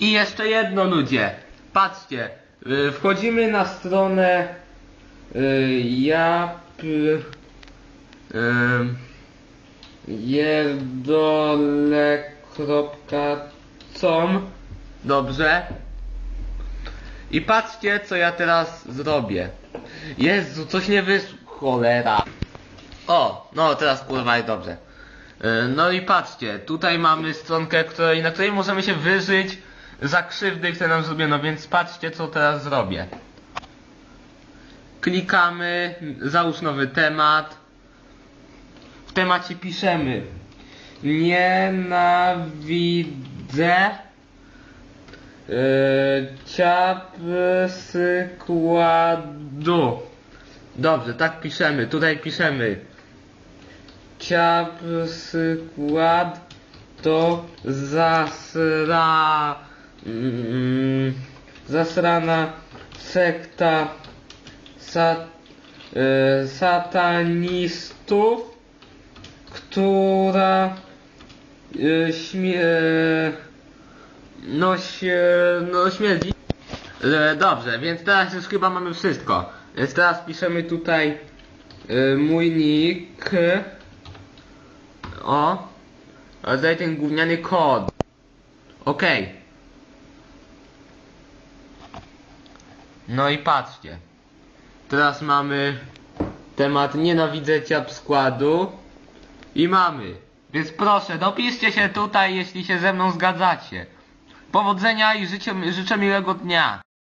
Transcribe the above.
I jeszcze jedno ludzie. Patrzcie, y, wchodzimy na stronę y, ja y, jerdole.com Dobrze. I patrzcie, co ja teraz zrobię. Jezu, coś nie wyszło. Cholera. O, no teraz kurwa jest dobrze. E, No i patrzcie, tutaj mamy stronkę, której, na której możemy się wyżyć za krzywdy, które nam zrobiono, więc patrzcie co teraz zrobię. Klikamy, załóż nowy temat. W temacie piszemy Nienawidzę yy, ciap składu. Dobrze, tak piszemy. Tutaj piszemy ciap skład to zasra mm, zasrana sekta sat, e, satanistów, która e, śmie, e, no, się, no śmierdzi. Dobrze, więc teraz już chyba mamy wszystko. Więc teraz piszemy tutaj mój nick. O. Daj ten gówniany kod. Okej. No i patrzcie. Teraz mamy temat nienawidzę ciap składu. I mamy. Więc proszę, dopiszcie się tutaj, jeśli się ze mną zgadzacie. Powodzenia i życzę, życzę miłego dnia.